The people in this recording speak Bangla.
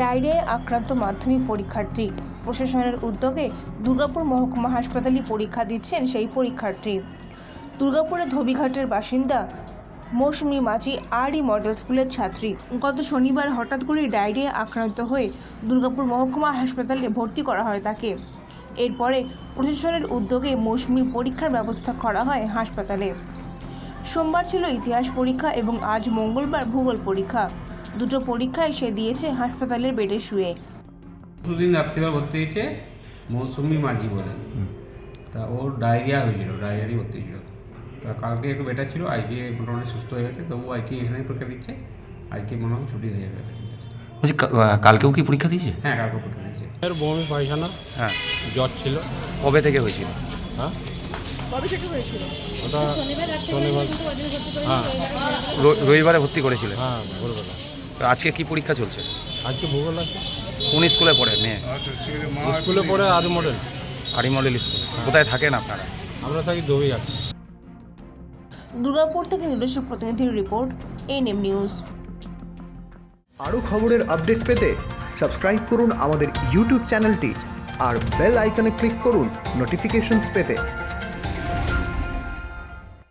ডায়রিয়ায় আক্রান্ত মাধ্যমিক পরীক্ষার্থী। প্রশাসনের উদ্যোগে দুর্গাপুর মহকুমা হাসপাতালে পরীক্ষা দিচ্ছেন সেই পরীক্ষার্থী। দুর্গাপুরের ধোবিঘাটের বাসিন্দা মৌসুমি মাঝি আরই মডেল স্কুলের ছাত্রী। গত শনিবার হঠাৎ করে ডায়রিয়া আক্রান্ত হয়ে দুর্গাপুর মহকুমা হাসপাতালে ভর্তি করা হয় তাকে। এরপরে প্রশাসনের উদ্যোগে মৌসুমির পরীক্ষার ব্যবস্থা করা হয় হাসপাতালে। সোমবার ছিল ইতিহাস পরীক্ষা এবং আজ মঙ্গলবার ভূগোল পরীক্ষা। দুটো পরীক্ষায় সে দিয়েছে হাসপাতালের বেডে শুয়ে। দুদিন রাত্রিবেলা ভর্তি হয়েছে মৌসুমি মাঝি বলে। তা ওর ডায়রিয়া হয়েছিল ডায়রিয়ারই ভর্তি হয়েছিল। তা কালকে একটু বেটার ছিল আজকে মোটামুটি সুস্থ হয়ে গেছে তবু আজকে এখানেই পরীক্ষা দিচ্ছে আজকে মনে হয় ছুটি হয়ে যাবে। বলছি কালকেও কি পরীক্ষা দিয়েছে? হ্যাঁ কালকে পরীক্ষা দিয়েছে। এর বমি পায়খানা হ্যাঁ। জ্বর ছিল। কবে থেকে হয়েছিল? হ্যাঁ? ওটা শনিবার হ্যাঁ। রবিবারে ভর্তি করেছিলেন হ্যাঁ ভোরবেলা। তো আজকে কি পরীক্ষা চলছে? আজকে ভূগোল আছে। কোন স্কুলে পড়ে মেয়ে? স্কুলে পড়ে আর মডেল। আরি মডেল স্কুল। কোথায় থাকেন আপনারা? আমরা থাকি দবি আছে দুর্গাপুর থেকে নিজস্ব প্রতিনিধির রিপোর্ট এনএম নিউজ আরও খবরের আপডেট পেতে সাবস্ক্রাইব করুন আমাদের ইউটিউব চ্যানেলটি আর বেল আইকনে ক্লিক করুন নোটিফিকেশনস পেতে।